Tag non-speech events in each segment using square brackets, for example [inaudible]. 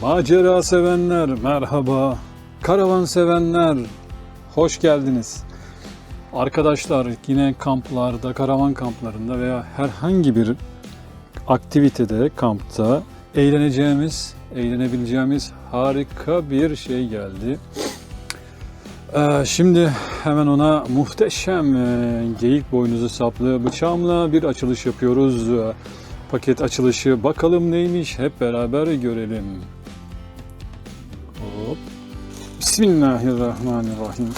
Macera sevenler merhaba. Karavan sevenler hoş geldiniz. Arkadaşlar yine kamplarda, karavan kamplarında veya herhangi bir aktivitede, kampta eğleneceğimiz, eğlenebileceğimiz harika bir şey geldi. Ee, şimdi hemen ona muhteşem e, geyik boynuzu saplı bıçağımla bir açılış yapıyoruz. Paket açılışı bakalım neymiş hep beraber görelim. Hop. Bismillahirrahmanirrahim.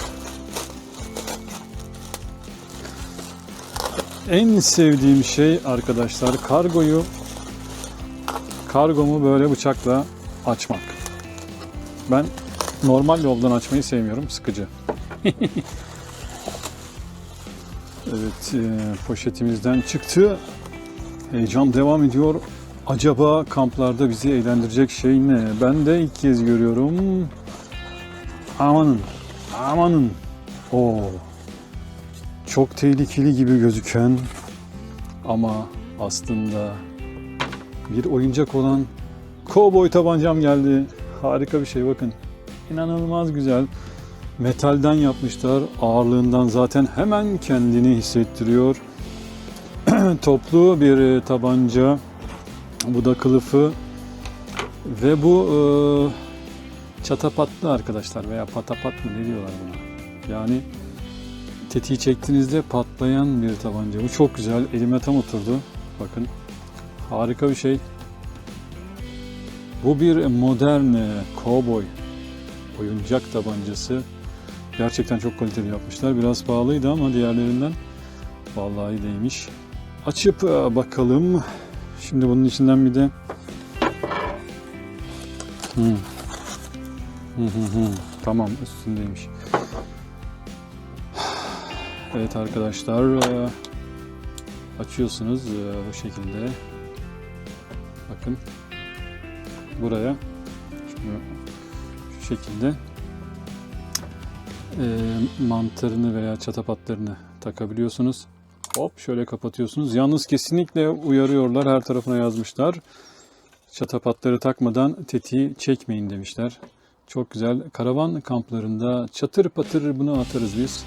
En sevdiğim şey arkadaşlar kargoyu kargomu böyle bıçakla açmak. Ben normal yoldan açmayı sevmiyorum. Sıkıcı. [laughs] evet e, poşetimizden çıktı. Heyecan devam ediyor. Acaba kamplarda bizi eğlendirecek şey ne? Ben de ilk kez görüyorum. Amanın. Amanın. Oo. Çok tehlikeli gibi gözüken ama aslında bir oyuncak olan kovboy tabancam geldi. Harika bir şey bakın. İnanılmaz güzel. Metalden yapmışlar. Ağırlığından zaten hemen kendini hissettiriyor. [clears throat] Toplu bir e, tabanca. Bu da kılıfı. Ve bu e, çatapatlı arkadaşlar veya patapat mı ne diyorlar buna. Yani tetiği çektiğinizde patlayan bir tabanca. Bu çok güzel. Elime tam oturdu. Bakın. Harika bir şey. Bu bir modern e, cowboy oyuncak tabancası. Gerçekten çok kaliteli yapmışlar. Biraz pahalıydı ama diğerlerinden vallahi değmiş. Açıp e, bakalım. Şimdi bunun içinden bir de Hmm. Tamam üstündeymiş. Evet arkadaşlar e, açıyorsunuz e, bu şekilde. Bakın buraya şu şekilde e, mantarını veya çatapatlarını takabiliyorsunuz. Hop şöyle kapatıyorsunuz. Yalnız kesinlikle uyarıyorlar. Her tarafına yazmışlar. Çatapatları takmadan tetiği çekmeyin demişler. Çok güzel. Karavan kamplarında çatır patır bunu atarız biz.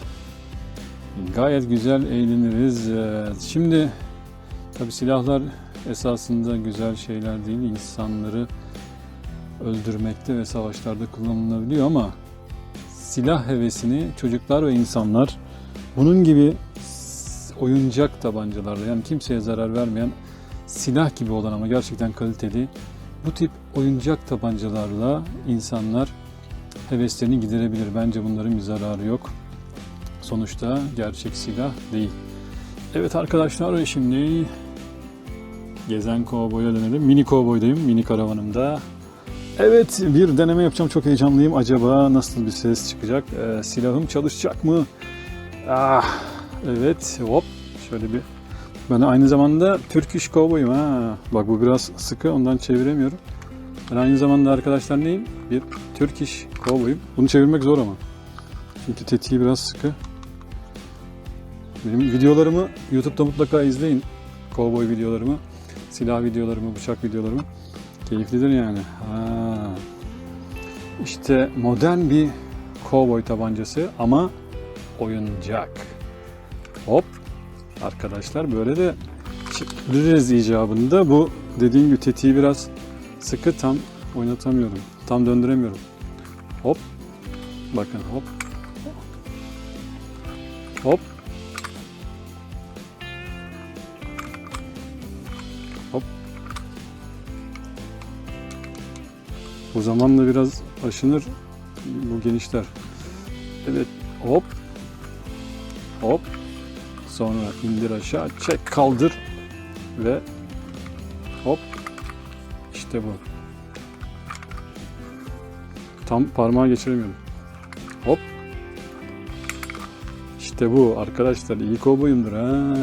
Gayet güzel eğleniriz. Ee, Şimdi tabi silahlar esasında güzel şeyler değil. İnsanları öldürmekte ve savaşlarda kullanılabiliyor ama silah hevesini çocuklar ve insanlar bunun gibi oyuncak tabancalarla yani kimseye zarar vermeyen silah gibi olan ama gerçekten kaliteli bu tip oyuncak tabancalarla insanlar heveslerini giderebilir. Bence bunların bir zararı yok. Sonuçta gerçek silah değil. Evet arkadaşlar şimdi gezen kovboya dönelim. Mini kovboydayım mini karavanımda. Evet bir deneme yapacağım çok heyecanlıyım. Acaba nasıl bir ses çıkacak? Ee, silahım çalışacak mı? Ah Evet hop şöyle bir ben aynı zamanda Türk iş kovboyum ha. Bak bu biraz sıkı ondan çeviremiyorum. Ben aynı zamanda arkadaşlar neyim? Bir Türk iş kovboyum. Bunu çevirmek zor ama. Çünkü tetiği biraz sıkı. Benim videolarımı YouTube'da mutlaka izleyin. Kovboy videolarımı, silah videolarımı, bıçak videolarımı. Keyiflidir yani. Ha. İşte modern bir kovboy tabancası ama oyuncak. Arkadaşlar böyle de çeviririz icabında. Bu dediğim gibi tetiği biraz sıkı tam oynatamıyorum. Tam döndüremiyorum. Hop. Bakın hop. Hop. Hop. Bu zamanla biraz aşınır. Bu genişler. Evet. Hop. Hop. Sonra indir aşağı, çek kaldır ve hop işte bu. Tam parmağı geçiremiyorum. Hop. İşte bu arkadaşlar iyi kovboyumdur ha.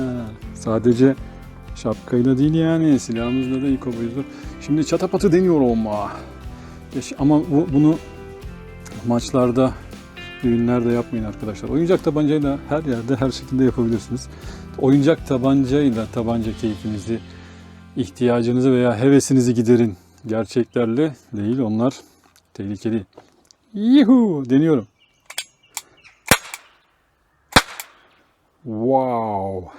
Sadece şapkayla değil yani silahımızla da iyi kovboyuzdur. Şimdi çatapatı deniyorum ama. Ama bu, bunu maçlarda düğünlerde yapmayın arkadaşlar. Oyuncak tabancayla her yerde her şekilde yapabilirsiniz. Oyuncak tabancayla tabanca keyfinizi, ihtiyacınızı veya hevesinizi giderin. Gerçeklerle değil onlar tehlikeli. Yuhu deniyorum. Wow.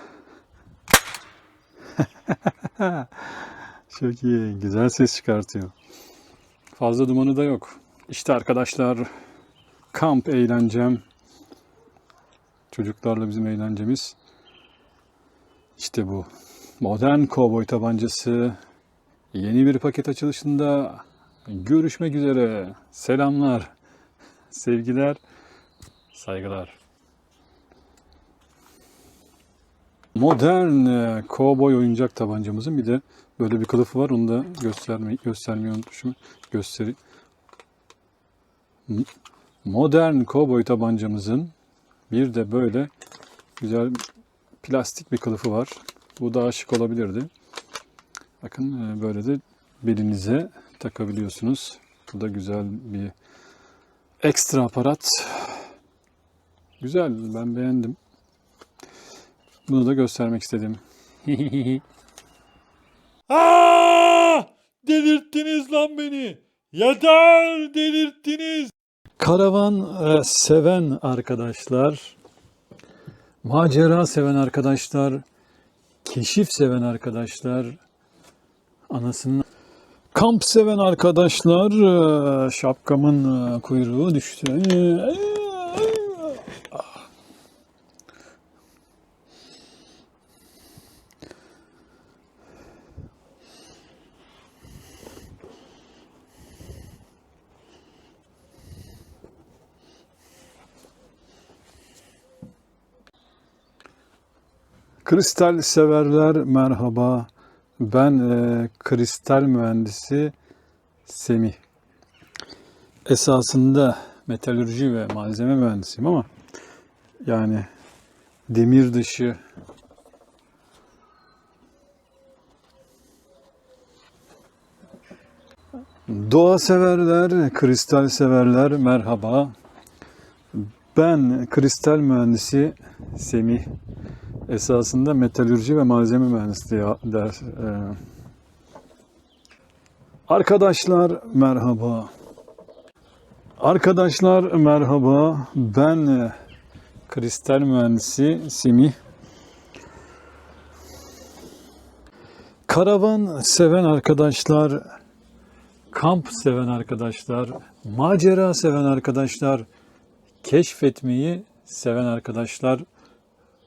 [laughs] Çok iyi. Güzel ses çıkartıyor. Fazla dumanı da yok. İşte arkadaşlar kamp eğlencem. Çocuklarla bizim eğlencemiz. İşte bu. Modern kovboy tabancası. Yeni bir paket açılışında görüşmek üzere. Selamlar. Sevgiler. Saygılar. Modern e, kovboy oyuncak tabancamızın bir de böyle bir kılıfı var. Onu da göstermeyi göstermeyi unutmuşum. Gösteri. Modern kovboy tabancamızın bir de böyle güzel plastik bir kılıfı var. Bu daha şık olabilirdi. Bakın e, böyle de belinize takabiliyorsunuz. Bu da güzel bir ekstra aparat. Güzel, ben beğendim. Bunu da göstermek istedim. Aa! [laughs] Delirttiniz lan beni. Yeter delirttiniz. Karavan e, seven arkadaşlar, macera seven arkadaşlar, keşif seven arkadaşlar, anasının kamp seven arkadaşlar, e, şapkamın e, kuyruğu düştü. Kristal severler merhaba. Ben e, kristal mühendisi Semih. Esasında metalürji ve malzeme mühendisiyim ama yani demir dışı doğa severler, kristal severler merhaba. Ben kristal mühendisi Semih esasında metalürji ve malzeme mühendisliği ders. e. Arkadaşlar merhaba. Arkadaşlar merhaba. Ben e, kristal mühendisi Semih. Karavan seven arkadaşlar, kamp seven arkadaşlar, macera seven arkadaşlar, keşfetmeyi seven arkadaşlar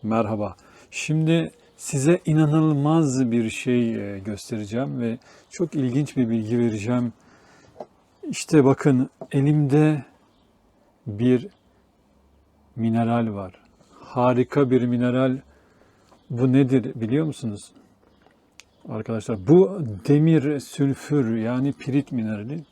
merhaba. Şimdi size inanılmaz bir şey e, göstereceğim ve çok ilginç bir bilgi vereceğim. İşte bakın elimde bir mineral var. Harika bir mineral. Bu nedir biliyor musunuz? Arkadaşlar bu demir sülfür yani pirit minerali.